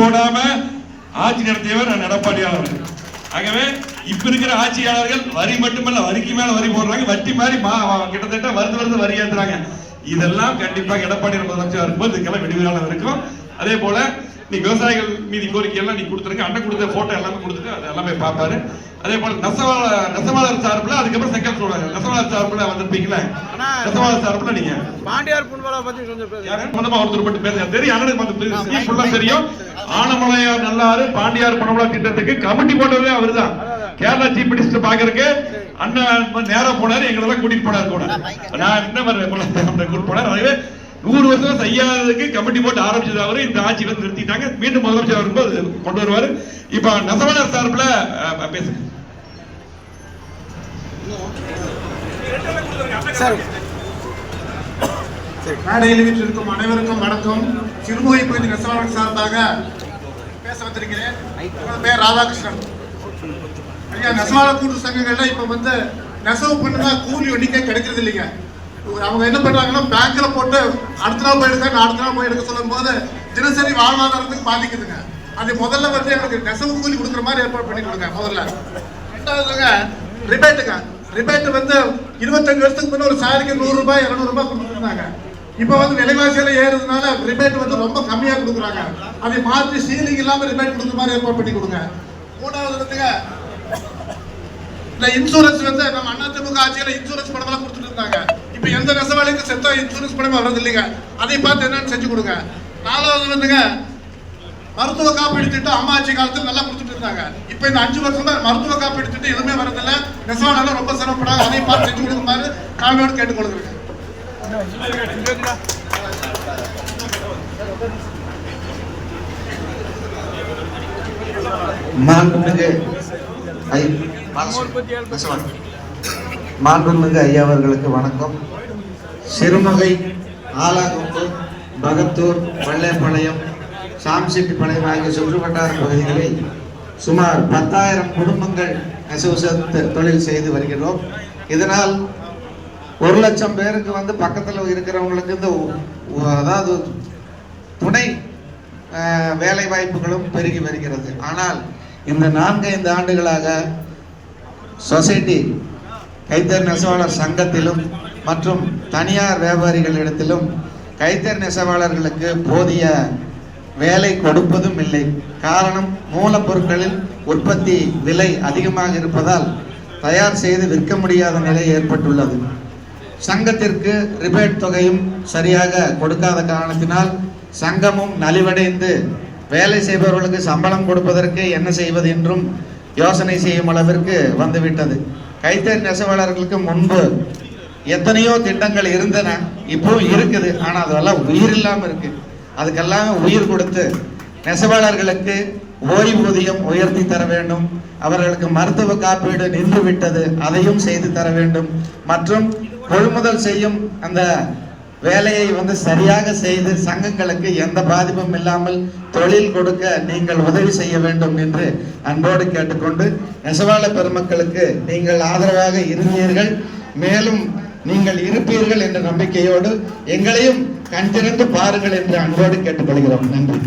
போடாம ஆட்சி நடத்தியவர் எடப்பாடியாளர் ஆகவே இப்ப இருக்கிற ஆட்சியாளர்கள் வரி மட்டுமல்ல வரிக்கு மேல வரி போடுறாங்க வட்டி மாதிரி மா- கிட்டத்தட்ட வருது வருது வரி ஏத்துறாங்க. இதெல்லாம் கண்டிப்பாக எடப்பாடி முதலமைச்சர் இருக்கும்போது இதுக்கெல்லாம் விடுவிலான இருக்கும். அதே போல நீ விவசாயிகள் மீதி கோரிக்கை எல்லாம் நீ கொடுத்துருங்க. அண்ணன் கொடுத்த போட்டோ எல்லாமே கொடுத்துட்டு அது எல்லாமே பார்ப்பாரு. அதே போல நெசவாள நெசவாளர் சார்பில் அதுக்கப்புறம் செகண்ட் சொல்றாங்க நெசவாளர் சார்பில் வந்திருப்பீங்களா? நெசவாளர் சார்பில் நீங்க? பாண்டியார் புண்பலா பத்தி கொஞ்சம் சொந்தமா ஒருத்தர் மட்டும் பேசுங்க. தெரியும் அண்ணனுக்கு வந்து ஃபுல்லா தெரியும். ஆனமலையார் நல்லாறு பாண்டியார் பணவளா திட்டத்துக்கு கமிட்டி போட்டதே அவர்தான். கேரளா சீஃப் மினிஸ்டர் பாக்குறதுக்கு அண்ணன் நேரா போனாரு எங்களெல்லாம் கூட்டிட்டு போனாரு கூட. நான் என்ன மாதிரி கூட்டிட்டு போனார். அதுவே நூறு வருஷம் செய்யாததுக்கு கமிட்டி போட்டு ஆரம்பிச்சது அவரு இந்த ஆட்சி வந்து நிறுத்திட்டாங்க. மீண்டும் முதலமைச்சர் வரும்போது கொண்டு வருவாரு. இப்ப நெசவாளர் சார்பில் பேசுங்க. சார். மேடையில் வீட்டிற்கும் அனைவருக்கும் வணக்கம். சிறுமுகை பகுதி நெசவாளர் சார்பாக பேச வந்திருக்கிறேன். பேர் ராதாகிருஷ்ணன். ஐயா நெசவாளர் கூட்டு சங்கங்கள்ல இப்ப வந்து நெசவு பண்ணுனா கூலி எண்ணிக்கை கிடைக்கிறது இல்லைங்க அவங்க என்ன பண்றாங்கன்னா பேங்க்ல போட்டு அடுத்த நாள் போயிடுங்க அடுத்த நாள் போயிருக்க சொல்லும் போது தினசரி வாழ்வாதாரத்துக்கு பாதிக்குதுங்க. அது முதல்ல வந்து எனக்கு நெசவு கூலி கொடுக்குற மாதிரி ஏற்பாடு பண்ணி கொடுங்க முதல்ல. ரெண்டாவதுங்க ரிபேட்டுங்க ரிபேட்டு வந்து இருபத்தஞ்சு வருஷத்துக்கு முன்னே ஒரு சாரிக்கு நூறு ரூபாய் இருநூறு ரூபாய் கொடுத்துருந்தாங்க. இப்போ வந்து விலைவாசியில ஏறுறதுனால ரிபேட் வந்து ரொம்ப கம்மியா கொடுக்குறாங்க. அதை மாற்றி சீலிங் இல்லாம ரிபேட் கொடுக்குற மாதிரி ஏற்பாடு பண்ணி கொடுங்க. மூணாவது வந்துங்க இந்த இன்சூரன்ஸ் வந்து நம்ம அதிமுக ஆட்சியில இன்சூரன்ஸ் பணமெல்லாம் கொடுத்துட்டு இருந்தாங்க. எந்த நெசவாளிக்கும் செத்தா இன்சூரன்ஸ் பணம் வர்றது இல்லைங்க. அதை பார்த்து என்னன்னு செஞ்சு கொடுங்க. நாலாவது வந்துங்க மருத்துவ காப்பீடு திட்டம் அம்மா ஆட்சி காலத்துல நல்லா கொடுத்துட்டு இருந்தாங்க. இப்போ இந்த அஞ்சு வருஷமா மருத்துவ காப்பீடு திட்டம் எதுவுமே வரதில்ல நெசவாளர்கள் ரொம்ப சிரமப்படாங்க. அதையும் பார்த்து செஞ்சு கொடுக்குமாறு தாழ்மையோடு கேட்டுக்கொள்கிறேன். மாண்புமிகு ஐ- மாண்புமிகு ஐயா அவர்களுக்கு வணக்கம். சிறுமுகை ஆலாங்குப்பு பகத்தூர் பள்ளைப்பாளையம் சாம்செட்டிப்பாளையம் ஆகிய சுற்றுவட்டார பகுதிகளில் சுமார் பத்தாயிரம் குடும்பங்கள் நெசவு செ- தொழில் செய்து வருகிறோம் இதனால் ஒரு லட்சம் பேருக்கு வந்து பக்கத்தில் இருக்கிறவங்களுக்கு இந்த அதாவது துணை வேலை வாய்ப்புகளும் பெருகி வருகிறது. ஆனால் இந்த நான்கைந்து ஆண்டுகளாக சொசைட்டி கைத்தறி நெசவாளர் சங்கத்திலும் மற்றும் தனியார் வியாபாரிகளிடத்திலும் கைத்தறி நெசவாளர்களுக்கு போதிய வேலை கொடுப்பதும் இல்லை. காரணம் மூலப்பொருட்களில் உற்பத்தி விலை அதிகமாக இருப்பதால் தயார் செய்து விற்க முடியாத நிலை ஏற்பட்டுள்ளது. சங்கத்திற்கு ரிபேட் தொகையும் சரியாக கொடுக்காத காரணத்தினால் சங்கமும் நலிவடைந்து வேலை செய்பவர்களுக்கு சம்பளம் கொடுப்பதற்கு என்ன செய்வது என்றும் யோசனை செய்யும் அளவிற்கு வந்துவிட்டது. கைத்தறி நெசவாளர்களுக்கு முன்பு எத்தனையோ திட்டங்கள் இருந்தன இப்போ இருக்குது. ஆனால் அதெல்லாம் உயிர் இல்லாமல் இருக்கு. அதுக்கெல்லாம் உயிர் கொடுத்து நெசவாளர்களுக்கு ஓய்வூதியம் உயர்த்தி தர வேண்டும். அவர்களுக்கு மருத்துவ காப்பீடு நின்று விட்டது அதையும் செய்து தர வேண்டும். மற்றும் கொள்முதல் செய்யும் அந்த வேலையை வந்து சரியாக செய்து சங்கங்களுக்கு எந்த பாதிப்பும் இல்லாமல் தொழில் கொடுக்க நீங்கள் உதவி செய்ய வேண்டும் என்று அன்போடு கேட்டுக்கொண்டு நெசவாள பெருமக்களுக்கு நீங்கள் ஆதரவாக இருந்தீர்கள். மேலும் நீங்கள் இருப்பீர்கள் என்ற நம்பிக்கையோடு எங்களையும் கண் திறந்து பாருங்கள் என்று அன்போடு கேட்டுக்கொள்கிறோம். நன்றி.